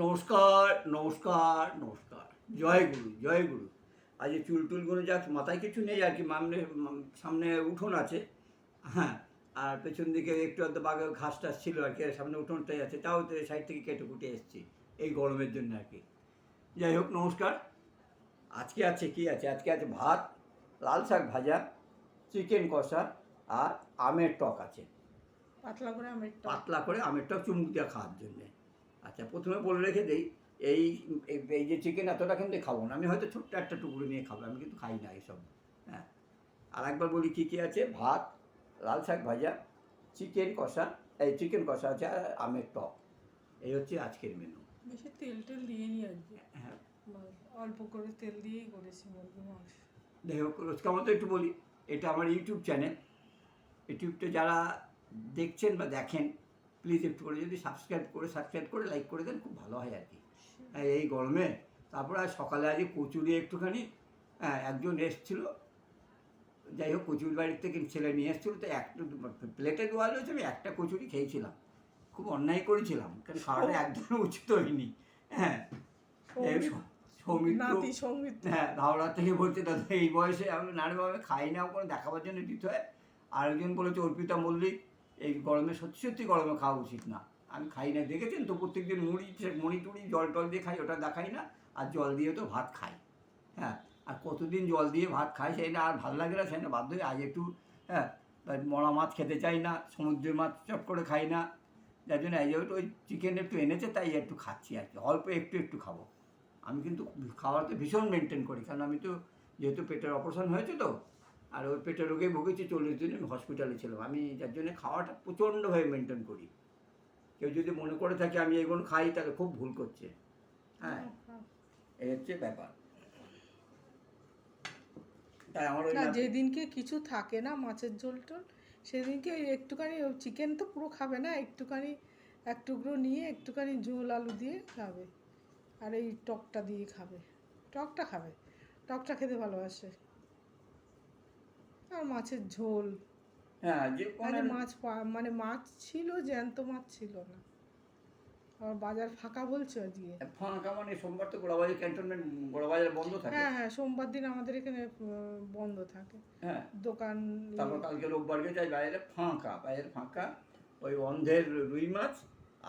নমস্কার নমস্কার নমস্কার। জয় গুরু জয় গুরু। আজ চুল টুলগুলো যাক মাথায় কিছু নেই আর কি মামনে সামনে উঠোন আছে। হ্যাঁ আর পেছন দিকে একটু অর্ধ বাঘে ঘাস টাস ছিল আর কি আর সামনে উঠোনটাই আছে। তাও তো সাইড থেকে কেটে কুটে এসেছি এই গরমের জন্য আর কি। যাই হোক নমস্কার। আজকে আছে কি আছে? আজকে আছে ভাত লাল শাক ভাজা চিকেন কষা আর আমের টক আছে। পাতলা করে আমের টক। পাতলা করে আমেরটা চুমুক দিয়ে খাওয়ার জন্যে। আচ্ছা প্রথমে বলে রেখে দিই এই এই- যে চিকেন এতটা কিন্তু খাব না। আমি হয়তো ছোট্ট একটা টুকরো নিয়ে খাব আমি কিন্তু খাই না এইসব হ্যাঁ। আর একবার বলি কী কী আছে? ভাত লাল শাক ভাজা চিকেন কষা এই চিকেন কষা আছে আর আমের টক। এই হচ্ছে আজকের মেনু বেশি তেল টেল দিয়ে নি আজকে। হ্যাঁ। অল্প করে তেল দিয়েই করেছি মুরগি মাংস। যাই হোক রোজকার মতো একটু বলি এটা আমার ইউটিউব চ্যানেল ইউটিউবটা যারা দেখছেন বা দেখেন প্লিজ একটু করে যদি সাবস্ক্রাইব করে সাবস্ক্রাইব করে লাইক করে দেন খুব ভালো হয় আর কি। হ্যাঁ, এই গরমে তারপরে আজ সকালে আজ কচুরি একটুখানি হ্যাঁ একজন এসছিল যাই হোক কচুরি বাড়ির থেকে ছেলে নিয়ে এসেছিল তো একটা প্লেটে দেওয়া রয়েছে আমি একটা কচুরি খেয়েছিলাম। খুব অন্যায় করেছিলাম কারণ খাওয়াটা একদম উচিত হয়নি। হ্যাঁ সৌমিত্র হ্যাঁ হাওড়া থেকে বলছে দাদা এই বয়সে আমি নারে বাবা খাই না কোনো দেখাবার জন্য দিতে হয়। আরেকজন বলেছে অর্পিতা মল্লিক এই গরমে সত্যি সত্যি গরমে খাওয়া উচিত না। আমি খাই না, দেখেছেন তো প্রত্যেকদিন মুড়ি মুড়ি টুড়ি, জল টল দিয়ে খাই, ওটা দেখাই না, আর জল দিয়ে তো ভাত খাই। হ্যাঁ আর কতদিন জল দিয়ে ভাত খাই সেটা আর ভালো লাগে না সেটা বাধ্য হয়ে আজ একটু হ্যাঁ মরা মাছ খেতে চাই না সমুদ্রের মাছ চট করে খাই না। যার জন্য এই যেহেতু ওই চিকেন একটু এনেছে, তাই একটু খাচ্ছি আর কি, অল্প একটু একটু খাব। আমি কিন্তু খাওয়াতে ভীষণ মেনটেন করি, কারণ আমি তো যেহেতু পেটের অপারেশন হয়েছে তো আর ওই পেটের রোগে ভুগেছি চল্লিশ দিন আমি হসপিটালে ছিলাম। আমি যার জন্য খাওয়াটা প্রচণ্ডভাবে মেনটেন করি। কেউ যদি মনে করে থাকে আমি এগুলো খাই তাহলে খুব ভুল করছে। হ্যাঁ এই হচ্ছে ব্যাপার। তাই আমার না যেদিনকে কিছু থাকে না মাছের ঝোল টোল সেদিনকে ওই একটুখানি চিকেন তো পুরো খাবে না একটুখানি এক টুকরো নিয়ে একটুখানি ঝোল আলু দিয়ে খাবে। আর এই টকটা দিয়ে খাবে। টকটা খাবে। টকটা খেতে ভালোবাসে। মাছের ঝোল? হ্যাঁ যে আরে মাছ মানে মাছ ছিল জ্যান্ত মাছ ছিল না। আবার বাজার ফাঁকা বলছো আজকে? ফাঁকা মানে সোমবার তো গোড়াবাজার ক্যান্টনমেন্ট গোড়াবাজার বন্ধ থাকে। হ্যাঁ হ্যাঁ সোমবার দিন আমাদের এখানে বন্ধ থাকে। হ্যাঁ। দোকান তারপর কালকে রোববার গিয়ে যাই বাইরে ফাঁকা বাইরে ফাঁকা। ওই অন্ধের রুই মাছ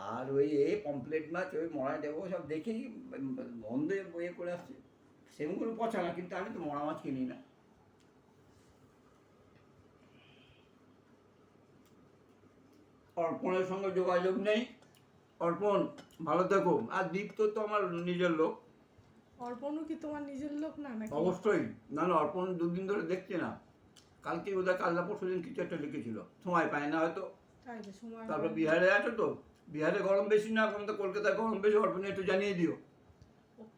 আর ওই এ পমপ্লেট মাছ ওই মরা দেবো সব দেখেই অন্ধে বইয়ে করে আসছে। সেগুলো পচা না কিন্তু আমি তো মরা মাছ কিনি না। অর্পণের সঙ্গে যোগাযোগ নেই। অর্পণ ভালো থেকো। আর দীপ্ত তো আমার নিজের লোক। অর্পণও কি তোমার নিজের লোক না নাকি? অবশ্যই। না না অর্পণ দুদিন ধরে দেখছি না। কালকে বোধহয় কাল না পরশু দিন কিছু একটা লিখেছিল। সময় পায় না হয়তো। তারপর বিহারে আছো তো? বিহারে গরম বেশি না? এখন তো কলকাতায় গরম বেশি অল্প একটু জানিয়ে দিও।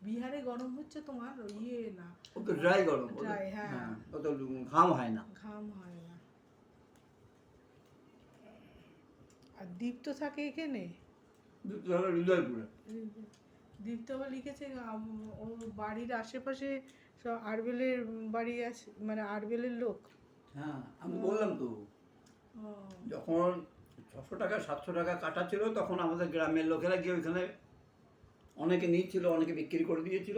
বিহারে গরম হচ্ছে তোমার ইয়ে না। ও তো ড্রাই গরম ও তো- Dry, হ্যাঁ। ও তো ঘাম হয় না ঘাম হয় না আর দীপ্ত থাকে এখানে। দীপ্ত আবার লিখেছে ও বাড়ির আশেপাশে সব আরবেলের বাড়ি আছে মানে আরবেলের লোক। হ্যাঁ আমি বললাম তো। যখন ছশো টাকা সাতশো টাকা কাটা ছিল তখন আমাদের গ্রামের লোকেরা গিয়ে ওইখানে অনেকে নিয়েছিল অনেকে বিক্রি করে দিয়েছিল।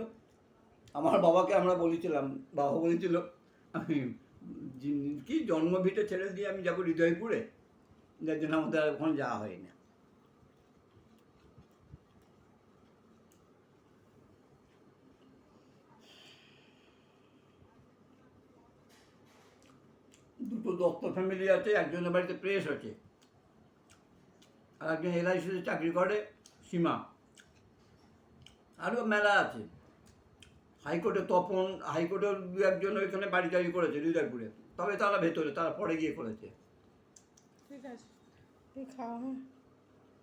আমার বাবাকে আমরা বলেছিলাম বাবা বলেছিল আমি কি জন্মভিটে ছেড়ে দিয়ে আমি যাব হৃদয়পুরে? যার জন্য আমাদের আর ওখানে যাওয়া হয় না। দুটো দত্ত ফ্যামিলি আছে, একজনের বাড়িতে প্রেস আছে আর একজন এলআইসিতে চাকরি করে, সীমা। আরও মেলা আছে। হাইকোর্টে তপন হাইকোর্টের দু একজন ওইখানে বাড়ি টাড়ি করেছে, হৃদয়পুরে। তবে তারা ভেতরে, তারা পরে গিয়ে করেছে। ঠিক আছে এই খাওয়া হ্যাঁ